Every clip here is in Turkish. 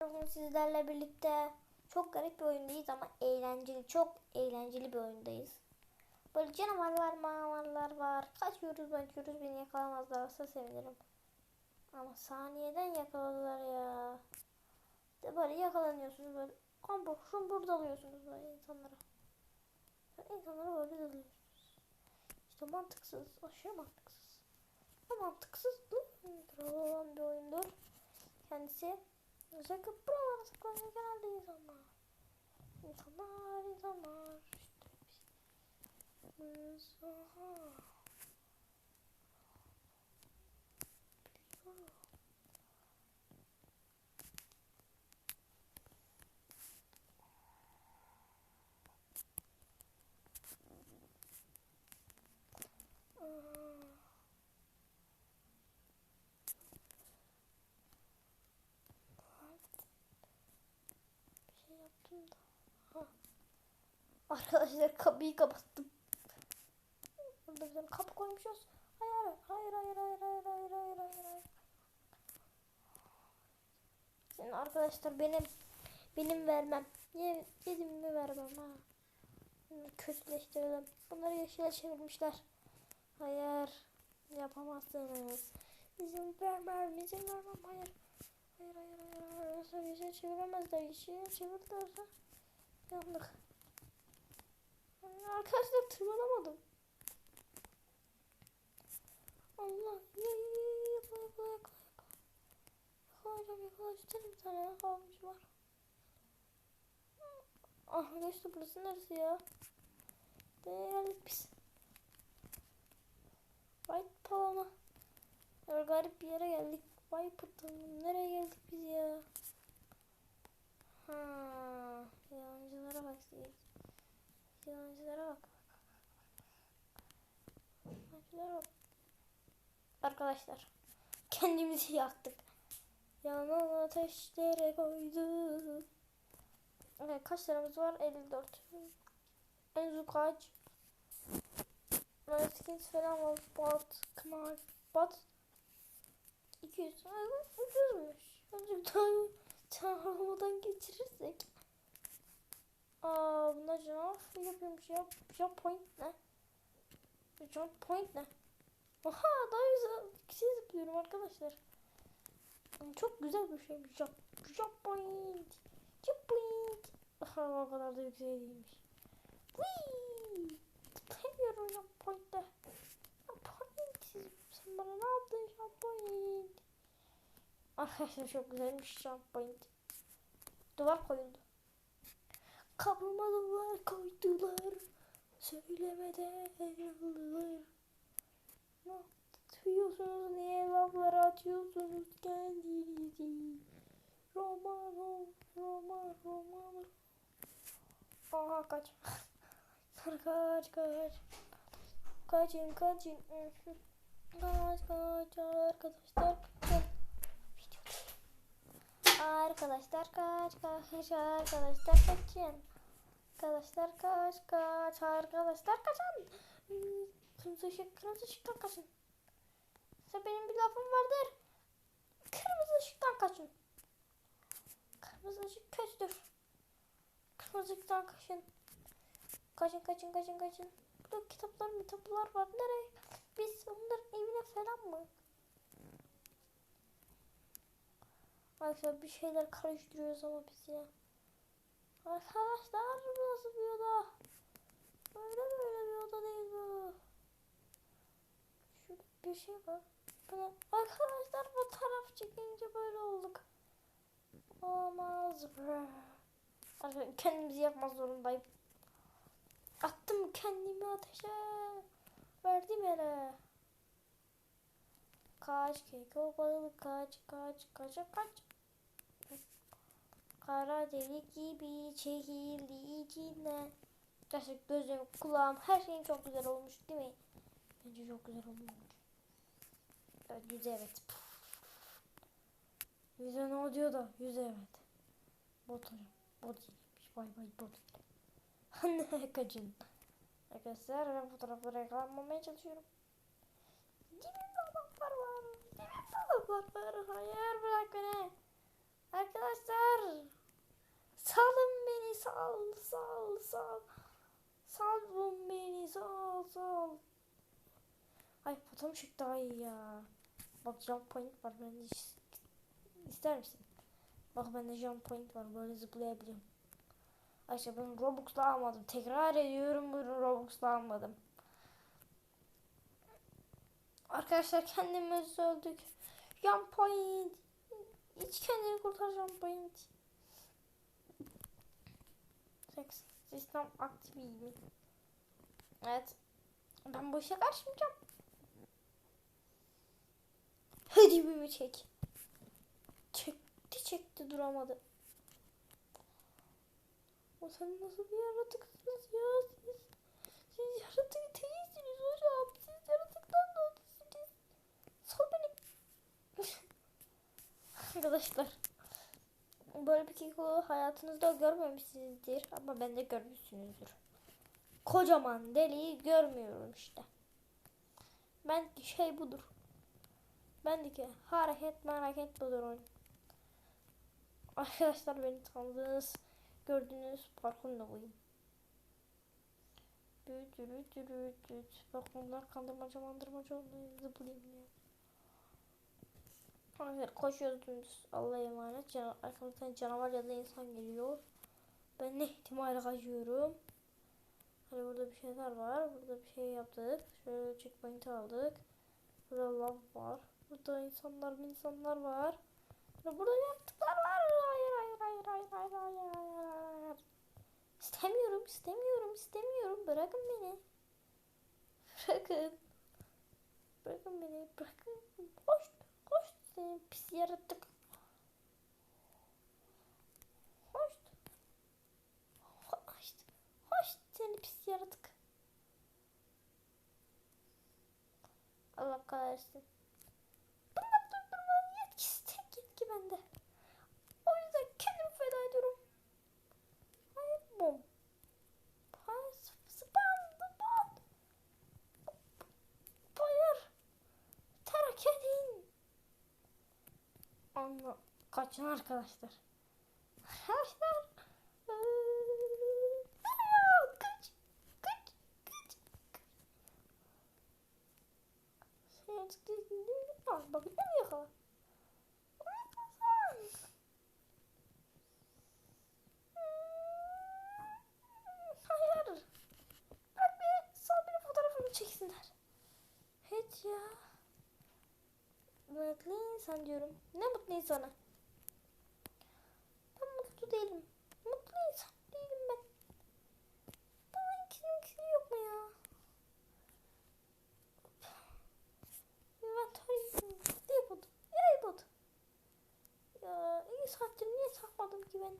Bugün sizlerle birlikte çok garip bir oyundayız ama eğlenceli, çok eğlenceli bir oyundayız. Böyle canavarlar, manavarlar var. Kaçıyoruz, kaçıyoruz. Beni yakalamazlarsa sevinirim. Ama saniyeden yakaladılar ya. De böyle yakalanıyorsunuz böyle. Kambo, şumbur dalıyorsunuz böyle insanlara. Böyle insanlara böyle dalıyorsunuz. İşte mantıksız, aşırı mantıksız. Ve mantıksız olan bir oyundur. Kendisi özellikle buralara saklanıyor genelde insanlar. İnsanlar, insanlar. İşte biz. Aha. Biliyorum. Aa. Bir şey yaptım da. Ha. Arkadaşlar kapıyı kapattım. Burada bir kapı koymuşuz. Hayır, hayır, hayır, hayır, hayır, hayır, hayır, hayır. Senin arkadaşlar benim benim vermem. Ye, yedim mi vermem ha. Kötüleştirelim. Bunları yeşile çevirmişler. Hayır. Yapamazsınız. İzin vermem, izin vermem. Hayır. Hayır, hayır, hayır, hayır. Nasıl yeşil çeviremezler. Yeşil çevirdilerse yandık. Arkadaşlar tırmanamadım. Allah. Ya, ya, ya, yakala, yakala, yakala, yakala. Yakalayacağım, yakalayacağım. Bir tane yakalanmış var. Ah geçti burası neresi ya? Geldik biz? White Palama. Öyle garip bir yere geldik. Vay pıtım. Nereye geldik biz ya? Ha, yalancılara bak. Yalancılara bak. Yalancılara bak. Arkadaşlar. Kendimizi yaktık. Yanan ateşlere koyduk. Evet, kaç liramız var? 54. Enzu kaç? Skins falan var. Bat, kmal, bat. 200. Ay, ucuzmuş. Azıcık daha çağırmadan geçirirsek. Aa, bunlar canavar yapıyormuş ya. Jump point ne? Jump point ne? Oha daha güzel. Kişi zıplıyorum arkadaşlar. Çok güzel bir şeymiş. Jump, jump point. Jump point. Aha o kadar da yüksek değilmiş. Whee! Zıplayamıyorum jump point'te. Jump point. Sen bana ne yaptın jump point? Arkadaşlar çok güzelmiş jump point. Duvar koyuldu. Duvar koydular. Söylemeden aldılar. Ne yapıyorsunuz? Niye lafları atıyorsunuz kendinizi? Romano, Roma, Romano. Aha kaç. kaç kaç. Kaçın kaçın. Kaç kaç arkadaşlar. Arkadaşlar kaç kaç arkadaşlar kaçın. Arkadaşlar kaç kaç arkadaşlar kaçın. Kırmızı ışık kırmızı ışıktan kaçın. Size benim bir lafım vardır. Kırmızı ışıktan kaçın. Kırmızı ışık kötüdür. Kırmızı ışıktan kaçın. Kaçın kaçın kaçın kaçın. Burada kitaplar kitaplar var. Nereye? Biz onların evine falan mı? Arkadaşlar bir şeyler karıştırıyoruz ama biz ya. Arkadaşlar nasıl bir oda? Böyle böyle bir oda değil bu. Şurada bir şey var. Böyle. Arkadaşlar bu taraf çekince böyle olduk. Olmaz. Arkadaşlar kendimizi yapmak zorundayım. Attım kendimi ateşe. Verdim yere. Kaç keko balık kaç kaç kaç kaç. Kara delik gibi çekildi içine. Gerçekten gözüm, kulağım, her şeyim çok güzel olmuş değil mi? Bence çok güzel olmuş. Yüz evet. Yüze ne oluyor da? Yüz evet. Bot hocam. Bot iyiymiş. Bay bay bot. Ne kaçın. Arkadaşlar ben fotoğraflara yakalanmamaya çalışıyorum. Dibimde adamlar var. Hayır bırak beni. Arkadaşlar. Salın beni sal sal sal. Salın beni sal sal. Ay potam çık daha ya. Bak jump point var ben hiç... ister misin? Bak bende jump point var böyle zıplayabilirim. Ayşe ben Robux'la almadım. Tekrar ediyorum bunu Robux'la almadım. Arkadaşlar kendimiz öldük. Jump point. Hiç kendini kurtar jump point. Sex sistem aktif? Evet. Ben bu işe karışmayacağım. Hadi bir çek. Çekti çekti duramadı. O sen nasıl bir yaratıksınız ya siz? Siz yaratık değilsiniz hocam. Siz yaratıktan da ötesiniz. Sal beni. Arkadaşlar. Böyle bir keko hayatınızda görmemişsinizdir ama ben de görmüşsünüzdür. Kocaman deliği görmüyorum işte. Ben şey budur. Bendeki hareket hareket budur oyun. Arkadaşlar beni tanıdığınız, gördüğünüz parkurla oyun. Düt düt düt düt. Bak bunlar kandırmaca mandırmaca onları zıplayayım ya. Hayır koşuyoruz dümdüz. Allah'a emanet. Cana arkamızdan canavar ya da insan geliyor. Ben ne ihtimalle kaçıyorum. Hani burada bir şeyler var. Burada bir şey yaptık. Şöyle checkpoint aldık. Burada lav var. Burada insanlar insanlar var. Ve burada yaratıklar var. Hayır hayır hayır hayır hayır hayır hayır. İstemiyorum istemiyorum istemiyorum. Bırakın beni. Bırakın. Bırakın beni. Bırakın. Hoş. Seni pis yaratık. Hoş. Hoş. Hoş. Seni pis yaratık. Allah kahretsin. Bunlar durdurma yetkisi tek yetki bende. O yüzden kendimi feda ediyorum. Hayır bom. Hayır spawn spawn. Hayır. Terk edin. Anla. Kaçın arkadaşlar. Arkadaşlar. Eee, aa, Kaç. Kaç. Kaç. Sen çıktın değil mi? Al bakın onu yakala. Onu yakalasın. Hmm, Hayır. Bırak bir sal bir fotoğrafımı çeksinler. Hiç ya. Mutlu insan diyorum. Ne mutlu insana? Ben mutlu değilim. Mutlu insan değilim ben. Bunun ikisinin ikisi yok mu ya? Inventory Depot. Depot. Ya iyi saattir niye takmadım ki ben?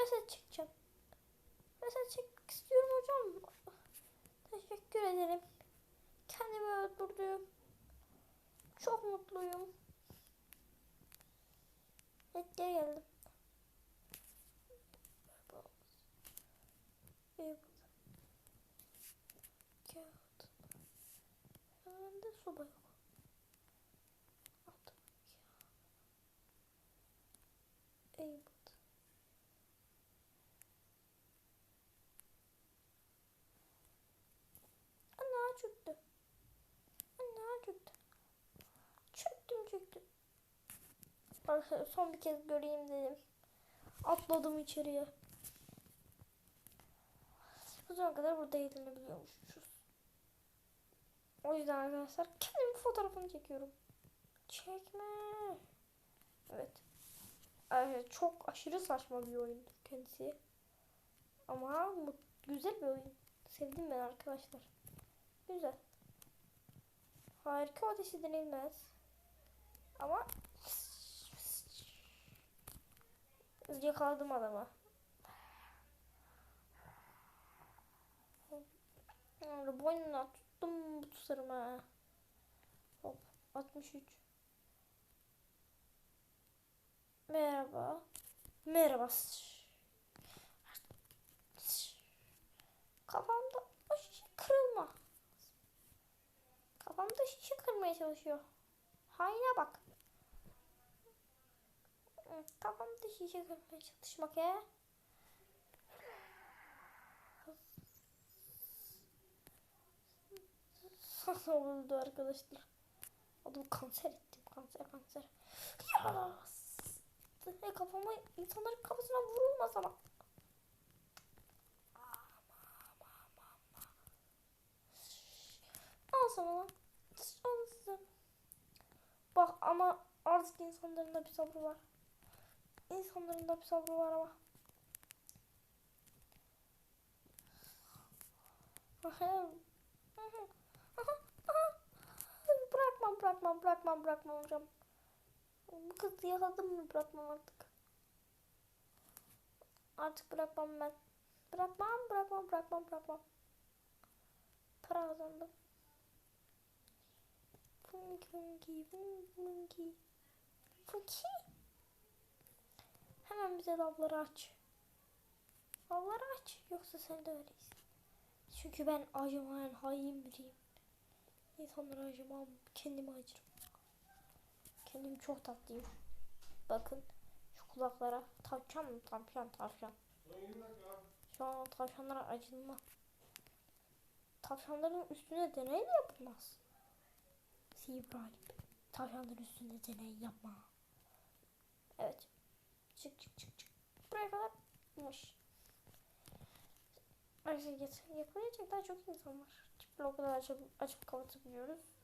Reset çekeceğim. Reset çekmek istiyorum hocam. Teşekkür ederim. Kendimi öldürdüm. Çok mutluyum. Evet. Kağıt. Bende soba yok. Attım. Evet. Anne çöktü. Anne çöktü. Çöktüm çöktüm. Arkadaşlar son bir kez göreyim dedim. Atladım içeriye. Bu zamana kadar burada eğlenebiliyormuşuz. O yüzden arkadaşlar kendim fotoğrafını çekiyorum. Çekme. Evet. Evet, çok aşırı saçma bir oyun kendisi. Ama güzel bir oyun. Sevdim ben arkadaşlar. Güzel. Harika ötesi denilmez. Ama yakaladım adamı. Boynuna tuttum bu tutarıma. Hop 63. Merhaba. Merhaba. Kafamda o şişe kırılma. Kafamda şişe kırmaya çalışıyor. Hayna bak. Kafamda şişe kırmaya çalışmak ya. Öldü arkadaşlar. Adamı kanser ettim. Kanser kanser. Ya. E, kafama insanların kafasına vurulmaz ama. Al sana lan. Al. Bak ama artık insanların da bir sabrı var. İnsanların da bir sabrı var ama. Bırakmam bırakmam bırakmam bırakmam hocam. Bu kızı yakaladım mı bırakmam artık. Artık bırakmam ben. Bırakmam bırakmam bırakmam bırakmam. Para kazandım. Funky funky funky funky. Hemen bize lavları aç. Lavları aç. Yoksa sen de öyleyiz. Çünkü ben acımayan hain biriyim. İnsanlara acımam. Kendime acırım. Kendim çok tatlıyım. Bakın şu kulaklara. Tavşan mı? Tavşan tavşan. Şu an tavşanlara acınma. Tavşanların üstüne deney de yapılmaz. Si İbrahim. Tavşanların üstünde deney yapma. Evet. Çık çık çık. Buraya kadarmış. Arkadaşlar yakalayacak daha çok insan var. Blokları açıp, açıp kapatabiliyoruz.